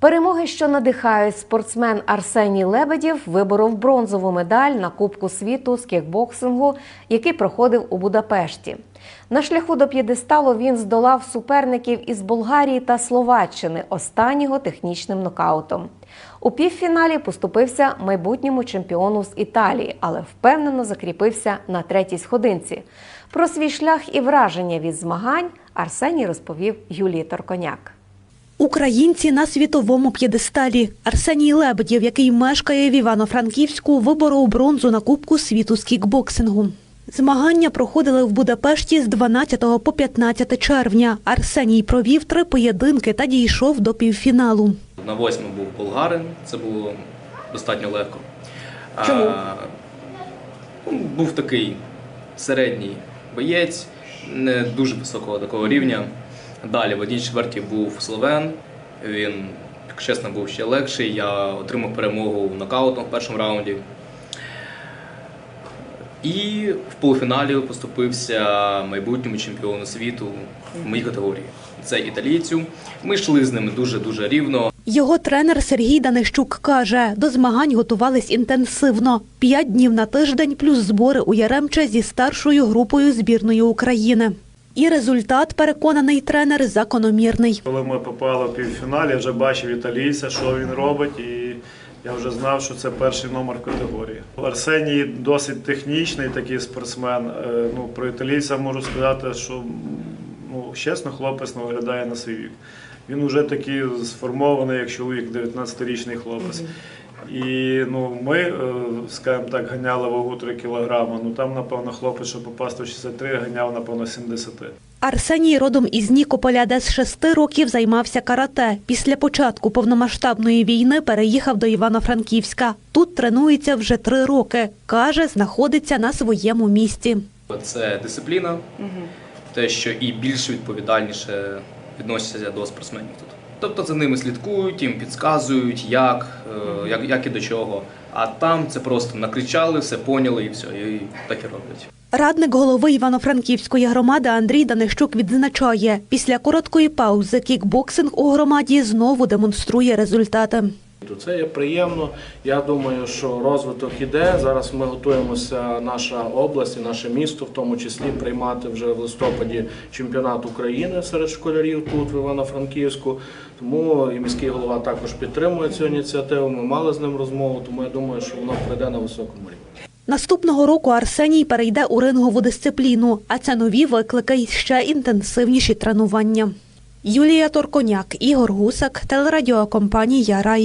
Перемоги, що надихають спортсмен Арсеній Лебедєв, виборов бронзову медаль на Кубку світу з кікбоксингу, який проходив у Будапешті. На шляху до п'єдесталу він здолав суперників із Болгарії та Словаччини останнього технічним нокаутом. У півфіналі поступився майбутньому чемпіону з Італії, але впевнено закріпився на третій сходинці. Про свій шлях і враження від змагань Арсеній розповів Юлії Торконяк. Українці на світовому п'єдесталі. Арсеній Лебедєв, який мешкає в Івано-Франківську, виборов бронзу на Кубку світу з кікбоксингу. Змагання проходили в Будапешті з 12 по 15 червня. Арсеній провів три поєдинки та дійшов до півфіналу. На восьме був болгарин, це було достатньо легко. Чому? А, ну, був такий середній боєць, не дуже високого такого рівня. Далі в одній четвертій був словен. Він, як чесно, був ще легший. Я отримав перемогу нокаутом в першому раунді. І в полуфіналі поступився майбутньому чемпіону світу в моїй категорії. Це італійцю. Ми йшли з ними дуже-дуже рівно. Його тренер Сергій Данищук каже, до змагань готувались інтенсивно. П'ять днів на тиждень плюс збори у Яремче зі старшою групою збірної України. І результат, переконаний тренер, закономірний. Коли ми попали в півфінал, я вже бачив італійця, що він робить, і я вже знав, що це перший номер в категорії. Арсеній досить технічний такий спортсмен. Е, Ну, про італійця можу сказати, що ну, чесно, хлопець не виглядає на свій вік. Він вже такий сформований, як чоловік, 19-річний хлопець. І ну, ми, е, скажімо так, ганяли вагу 3 кілограми. Ну там, напевно, хлопець, щоб попасти в 63, ганяв, напевно, 70. Арсеній родом із Нікополя, де з шести років займався карате. Після початку повномасштабної війни переїхав до Івано-Франківська. Тут тренується вже три роки. Каже, знаходиться на своєму місці. Це дисципліна, те, що і більш відповідальніше відносяться до спортсменів тут. Тобто за ними слідкують, їм підказують, як, е, як, як і до чого. А там це просто накричали, все поняли і все, і так і роблять. Радник голови Івано-Франківської громади Андрій Данищук відзначає, після короткої паузи кікбоксинг у громаді знову демонструє результати. Це є приємно. Я думаю, що розвиток іде. Зараз ми готуємося, наша область і наше місто, в тому числі, приймати вже в листопаді чемпіонат України серед школярів тут, в Івано-Франківську. Тому і міський голова також підтримує цю ініціативу. Ми мали з ним розмову, тому я думаю, що воно пройде на високому рівні. Наступного року Арсеній перейде у рингову дисципліну, а це нові виклики й ще інтенсивніші тренування. Юлія Торконяк, Ігор Гусак, телерадіокомпанія Рай.